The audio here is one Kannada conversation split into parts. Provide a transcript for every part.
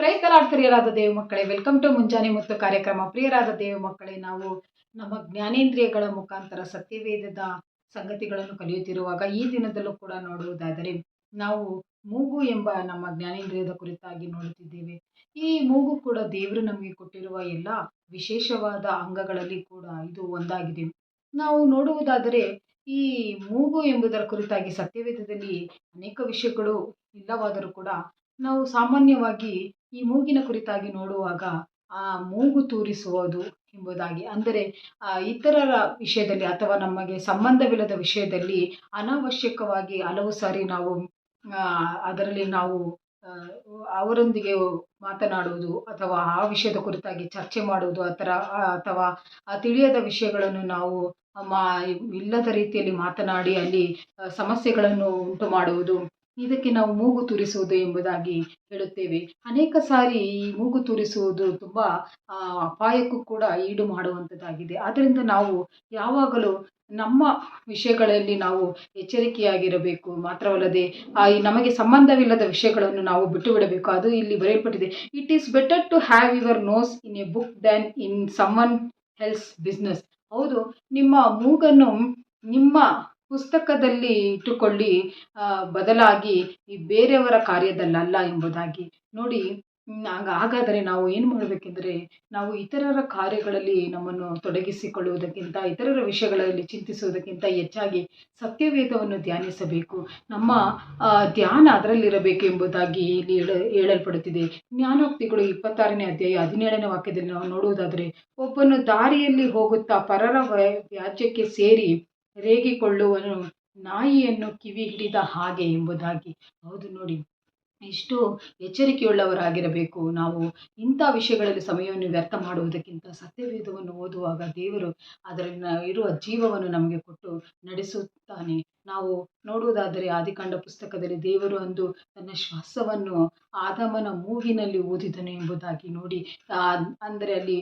ಕ್ರೈಸ್ತಲಾಡ್ ಪ್ರಿಯರಾದ ದೇವ ಮಕ್ಕಳೇ ವೆಲ್ಕಮ್ ಟು ಮುಂಜಾನೆ ಮತ್ತು ಕಾರ್ಯಕ್ರಮ. ಪ್ರಿಯರಾದ ದೇವ ಮಕ್ಕಳೇ, ನಾವು ನಮ್ಮ ಜ್ಞಾನೇಂದ್ರಿಯಗಳ ಮುಖಾಂತರ ಸತ್ಯವೇದದ ಸಂಗತಿಗಳನ್ನು ಕಲಿಯುತ್ತಿರುವಾಗ ಈ ದಿನದಲ್ಲೂ ಕೂಡ ನೋಡುವುದಾದರೆ, ನಾವು ಮೂಗು ಎಂಬ ನಮ್ಮ ಜ್ಞಾನೇಂದ್ರಿಯದ ಕುರಿತಾಗಿ ನೋಡುತ್ತಿದ್ದೇವೆ. ಈ ಮೂಗು ಕೂಡ ದೇವರು ನಮಗೆ ಕೊಟ್ಟಿರುವ ಎಲ್ಲ ವಿಶೇಷವಾದ ಅಂಗಗಳಲ್ಲಿ ಕೂಡ ಇದು ಒಂದಾಗಿದೆ. ನಾವು ನೋಡುವುದಾದರೆ, ಈ ಮೂಗು ಎಂಬುದರ ಕುರಿತಾಗಿ ಸತ್ಯವೇದದಲ್ಲಿ ಅನೇಕ ವಿಷಯಗಳು ಇಲ್ಲವಾದರೂ ಕೂಡ ನಾವು ಸಾಮಾನ್ಯವಾಗಿ ಈ ಮೂಗಿನ ಕುರಿತಾಗಿ ನೋಡುವಾಗ ಆ ಮೂಗು ತೂರಿಸುವುದು ಎಂಬುದಾಗಿ. ಅಂದರೆ ಇತರರ ವಿಷಯದಲ್ಲಿ ಅಥವಾ ನಮಗೆ ಸಂಬಂಧವಿಲ್ಲದ ವಿಷಯದಲ್ಲಿ ಅನಾವಶ್ಯಕವಾಗಿ ಹಲವು ಸಾರಿ ನಾವು ಅದರಲ್ಲಿ ನಾವು ಅವರೊಂದಿಗೆ ಮಾತನಾಡುವುದು ಅಥವಾ ಆ ವಿಷಯದ ಕುರಿತಾಗಿ ಚರ್ಚೆ ಮಾಡುವುದು, ಆ ಥರ ಅಥವಾ ಆ ತಿಳಿಯದ ವಿಷಯಗಳನ್ನು ನಾವು ಮಾ, ಇಲ್ಲದ ರೀತಿಯಲ್ಲಿ ಮಾತನಾಡಿ ಅಲ್ಲಿ ಸಮಸ್ಯೆಗಳನ್ನು ಉಂಟು ಮಾಡುವುದು ಇದಕ್ಕೆ ನಾವು ಮೂಗು ತೂರಿಸುವುದು ಎಂಬುದಾಗಿ ಹೇಳುತ್ತೇವೆ. ಅನೇಕ ಸಾರಿ ಈ ಮೂಗು ತೂರಿಸುವುದು ತುಂಬ ಅಪಾಯಕ್ಕೂ ಕೂಡ ಈಡು ಮಾಡುವಂಥದ್ದಾಗಿದೆ ಆದ್ದರಿಂದ ನಾವು ಯಾವಾಗಲೂ ನಮ್ಮ ವಿಷಯಗಳಲ್ಲಿ ನಾವು ಎಚ್ಚರಿಕೆಯಾಗಿರಬೇಕು. ಮಾತ್ರವಲ್ಲದೆ ಈ ನಮಗೆ ಸಂಬಂಧವಿಲ್ಲದ ವಿಷಯಗಳನ್ನು ನಾವು ಬಿಟ್ಟು ಬಿಡಬೇಕು ಅದು ಇಲ್ಲಿ ಬರೆಯಲ್ಪಟ್ಟಿದೆ. It is better to have your nose in a book than in someone else's business ಹೌದು, ನಿಮ್ಮ ಮೂಗನ್ನು ನಿಮ್ಮ ಪುಸ್ತಕದಲ್ಲಿ ಇಟ್ಟುಕೊಳ್ಳಿ ಬದಲಾಗಿ ಈ ಬೇರೆಯವರ ಕಾರ್ಯದಲ್ಲಲ್ಲ ಎಂಬುದಾಗಿ. ನೋಡಿ ಹಾಗಾದರೆ ನಾವು ಏನು ಮಾಡಬೇಕೆಂದರೆ, ನಾವು ಇತರರ ಕಾರ್ಯಗಳಲ್ಲಿ ನಮ್ಮನ್ನು ತೊಡಗಿಸಿಕೊಳ್ಳುವುದಕ್ಕಿಂತ, ಇತರರ ವಿಷಯಗಳಲ್ಲಿ ಚಿಂತಿಸುವುದಕ್ಕಿಂತ ಹೆಚ್ಚಾಗಿ ಸತ್ಯವೇದವನ್ನು ಧ್ಯಾನಿಸಬೇಕು. ನಮ್ಮ ಧ್ಯಾನ ಅದರಲ್ಲಿರಬೇಕು ಎಂಬುದಾಗಿ ಇಲ್ಲಿ ಹೇಳ, ಹೇಳಲ್ಪಡುತ್ತಿದೆ. ಜ್ಞಾನೋಕ್ತಿಗಳು ಇಪ್ಪತ್ತಾರನೇ ಅಧ್ಯಾಯ ಹದಿನೇಳನೇ ವಾಕ್ಯದಲ್ಲಿ ನಾವು ನೋಡುವುದಾದರೆ, ಒಬ್ಬನು ದಾರಿಯಲ್ಲಿ ಹೋಗುತ್ತಾ ಪರರ ವ್ಯ- ವ್ಯಾಜ್ಯಕ್ಕೆ ಸೇರಿ ರೇಗಿಕೊಳ್ಳುವನು ನಾಯಿಯನ್ನು ಕಿವಿ ಹಿಡಿದ ಹಾಗೆ ಎಂಬುದಾಗಿ. ಹೌದು ನೋಡಿ ಎಷ್ಟು ಎಚ್ಚರಿಕೆಯುಳ್ಳವರಾಗಿರಬೇಕು. ನಾವು ಇಂಥ ವಿಷಯಗಳಲ್ಲಿ ಸಮಯವನ್ನು ವ್ಯರ್ಥ ಮಾಡುವುದಕ್ಕಿಂತ ಸತ್ಯವೇದವನ್ನು ಓದುವಾಗ ದೇವರು ಅದರಲ್ಲಿ ಇರುವ ಜೀವವನ್ನು ನಮಗೆ ಕೊಟ್ಟು ನಡೆಸುತ್ತಾನೆ. ನಾವು ನೋಡುವುದಾದರೆ ಆದಿಕಾಂಡ ಪುಸ್ತಕದಲ್ಲಿ ದೇವರು ಅಂದು ತನ್ನ ಶ್ವಾಸವನ್ನು ಆದಮನ ಮೂಗಿನಲ್ಲಿ ಓದಿದನು ಎಂಬುದಾಗಿ ನೋಡಿ ಅಂದರೆ ಅಲ್ಲಿ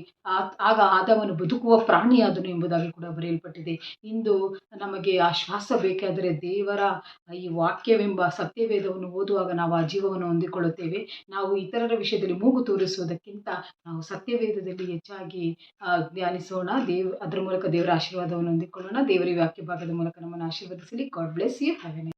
ಆಗ ಆದಮನು ಬದುಕುವ ಪ್ರಾಣಿಯಾದನು ಎಂಬುದಾಗಿ ಕೂಡ ಬರೆಯಲ್ಪಟ್ಟಿದೆ. ಇಂದು ನಮಗೆ ಆ ಶ್ವಾಸ ಬೇಕಾದರೆ ದೇವರ ಈ ವಾಕ್ಯವೆಂಬ ಸತ್ಯವೇದವನ್ನು ಓದುವಾಗ ನಾವು ಆ ಜೀವವನ್ನು ಹೊಂದಿಕೊಳ್ಳುತ್ತೇವೆ. ನಾವು ಇತರರ ವಿಷಯದಲ್ಲಿ ಮೂಗು ತೋರಿಸುವುದಕ್ಕಿಂತ ನಾವು ಸತ್ಯವೇದದಲ್ಲಿ ಹೆಚ್ಚಾಗಿ ಧ್ಯಾನಿಸೋಣ. ದೇವ್, ಅದರ ಮೂಲಕ ದೇವರ ಆಶೀರ್ವಾದವನ್ನು ಹೊಂದಿಕೊಳ್ಳೋಣ. ದೇವರ ವಾಕ್ಯ ಭಾಗದ ಮೂಲಕ ನಮ್ಮನ್ನು ಆಶೀರ್ವದಿಸಲಿ. God bless you. Have a nice